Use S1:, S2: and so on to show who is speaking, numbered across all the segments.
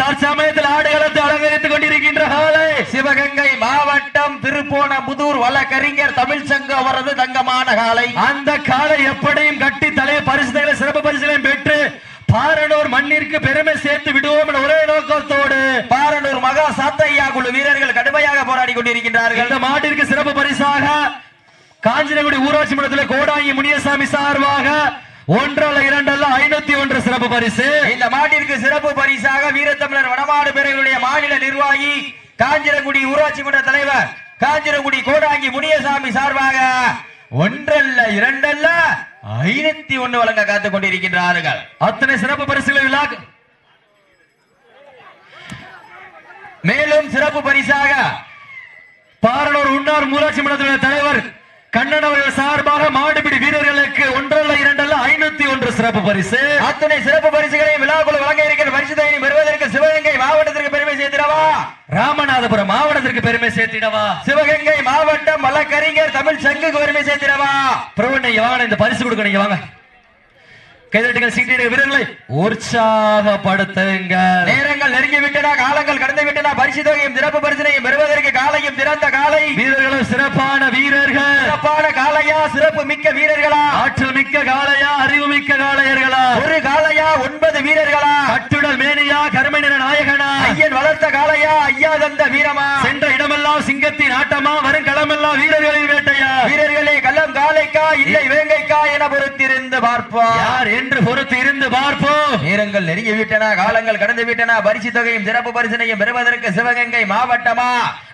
S1: தற்சமயத்தில் ஆடுகளத்தை அலங்கரித்துக் கொண்டிருக்கின்ற காலை
S2: சிவகங்கை மாவட்டம் திருப்போணமுதூர் வழக்கறிஞர் தமிழ்ச்சங்கம் அவரது தங்கமான காலை
S1: அந்த காலை எப்படியும் கட்டி தலைய பரிசுகளை சிறப்பு பரிசுகளையும் பெற்று பாரனூர் மண்ணிற்கு பெருமை சேர்த்து விடுவோம் என்ற ஒரே நோக்கத்தோடு
S2: பாரனூர் மகா சாத்தையா குழு வீரர்கள் கடுமையாக போராடி கொண்டிருக்கின்றார்கள்.
S1: இந்த மாட்டிற்கு சிறப்பு பரிசாக காஞ்சினகுடி ஊராட்சி மன்றத்தில் கோடாங்கி முனியசாமி சார்பாக ஒன்றல்ல இரண்டல்ல ஐநூத்தி ஒன்று சிறப்பு பரிசு.
S2: இந்த மாட்டிற்கு சிறப்பு பரிசாக வீரத்தமிழர் வடமாடு பேரவையுடைய மாநில நிர்வாகி காஞ்சிரங்குடி ஊராட்சி மன்ற தலைவர் காஞ்சிரங்குடி கோடாங்கி முனியசாமி சார்பாக ஒன்றல்ல இரண்டல்ல ஐநூத்தி ஒண்ணு வழங்க காத்துக் கொண்டிருக்கின்றார்கள்.
S1: அத்தனை சிறப்பு பரிசுகளை விழா
S2: மேலும் சிறப்பு பரிசாக
S1: பாரனூர் உன்னார் ஊராட்சி மன்றத்தினுடைய தலைவர் கண்ணன் அவர்கள் சார்பாக மாடுபிடி வீரர்களுக்கு ஒன்றல்ல இரண்டல்ல ஐநூத்தி ஒன்று சிறப்பு பரிசு.
S2: அத்தனை சிறப்பு பரிசுகளை விழாக்குழு வழங்க இருக்கிற பரிசு தொகையை பெறுவதற்கு சிவகங்கை மாவட்டத்திற்கு பெருமை சேர்த்திடவா?
S1: ராமநாதபுரம் மாவட்டத்திற்கு பெருமை சேர்த்திடவா?
S2: சிவகங்கை மாவட்டம் வழக்கறிஞர் தமிழ் சங்குக்கு பெருமை சேர்த்திடவா?
S1: பிரபு நீங்க வாங்க இந்த பரிசு கொடுக்க நீங்க வாங்க. கைதட்டுகள் சீட்டிய வீரர்களை உற்சாகப்படுத்துங்க.
S2: நேரங்கள் நெருங்கி விட்டன காலங்கள் கடந்து விட்டன பரிசு தொகையும் சிறப்பு பரிசினையும் பெறுவதற்கு காலையும் சிறந்த காலை.
S1: வீரர்களும் சிறப்பான வீரர்கள்.
S2: சிறப்பான காலையா சிறப்பு மிக்க வீரர்களா?
S1: ஆற்றல் மிக்க காளையா அறிவு மிக்க காளையர்களா
S2: ஒரு காலையா ஒன்பது வீரர்களா?
S1: கட்டுடல் மேனியா கருமை நிற நாயகனா?
S2: ஐயன் வளர்த்த காலையா ஐயா தந்த வீரமா?
S1: சென்ற இடமெல்லாம் சிங்கத்தின் ஆட்டமா வரும் களமெல்லாம் வீரர்களின் வேட்டையா?
S2: வீரர்களே வேங்கைக்கா இல்லை வேங்கைக்கா என பொறுத்திருந்து பார்ப்போம்.
S1: யார் என்று பொறுத்து இருந்து பார்ப்போம்.
S2: நேரங்கள் நெருங்கி விட்டன காலங்கள் கடந்து விட்டன. பரிசு தொகையும் சிறப்பு பரிசனையும் பெறுவதற்கு சிவகங்கை மாவட்டமா?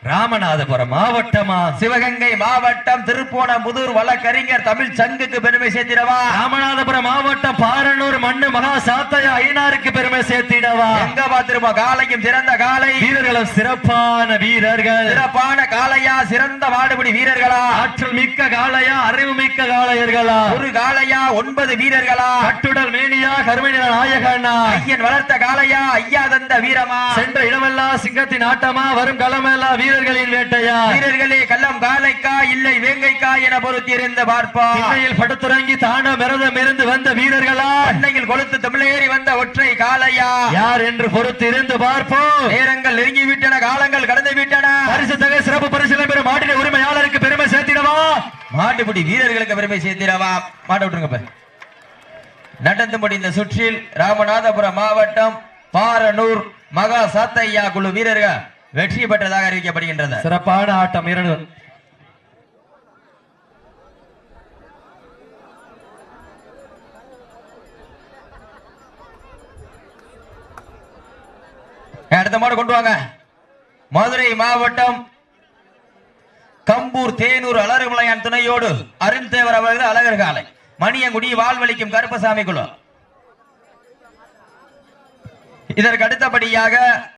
S1: ராமநாதபுரம் மாவட்டமா?
S2: சிவகங்கை மாவட்டம் திருப்போணமுதூர் வழக்கறிஞர் தமிழ் சங்குக்கு பெருமை சேர்த்திடவா?
S1: ராமநாதபுரம் மாவட்டம் பாரனூர் மண்ணு மகா சாத்தையா ஐநாருக்கு பெருமை சேர்த்திடவா?
S2: எங்க பார்த்திருப்போம்? காலையும் சிறந்த காலை
S1: வீரர்களும் சிறப்பான வீரர்கள்.
S2: சிறப்பான காளையா சிறந்த மாடுபிடி வீரர்களா?
S1: ஆற்றல் மிக்க காளையா அறிவு மிக்க காளையர்களா?
S2: ஒரு காளையா ஒன்பது வீரர்களா?
S1: கட்டுடல் மேனியா கருமை நிற நாயகனா?
S2: ஐயன் வளர்த்த காளையா? ஐயா தந்த வீரமா?
S1: சென்ற இடமெல்லாம் சிங்கத்தின் ஆட்டமா? வரும் களமெல்லாம் வீரர்களின் வேட்டையா?
S2: வீரர்களே கள்ளம் காலைக்கா இல்லை வேங்கைக்கா என பொறுத்திருந்து பார்ப்போம்.
S1: திண்ணையில் படுத்துறங்கி தான மிரதம் இருந்து வந்த வீரர்களா?
S2: அன்னையில் கொளுத்து தமிழேறி வந்த ஒற்றை காளையா?
S1: யார் என்று பொறுத்து இருந்து பார்ப்போம்.
S2: நேரங்கள் நெருங்கி விட்டன காலங்கள் கடந்து விட்டன
S1: பரிசு தொகை சிறப்பு பரிசுகளை பெறும் மாட்டின உரிமையாளருக்கு பெருமை சேர்த்திடவா?
S2: மாட்டுப்பிடி வீரர்களுக்கு பெருமை சேர்த்திடவா? மாட்ட விட்டுருங்க. நடந்து முடிந்த சுற்றில் ராமநாதபுரம் மாவட்டம் பாரனூர் மகா சாத்தையா குழு வீரர்கள் வெற்றி பெற்றதாக அறிவிக்கப்படுகின்றது.
S1: சிறப்பான ஆட்டம் இரண்டு.
S2: அடுத்த மாடு கொண்டு வாங்க. மதுரை மாவட்டம் கம்பூர் தேனூர் அலறுமலையான் துணையோடு அருண்தேவர் அவர்கள் அழகர் காலை. மணியங்குடி வாழ்வழிக்கும் கருப்பசாமி குழு இதற்கு அடுத்தபடியாக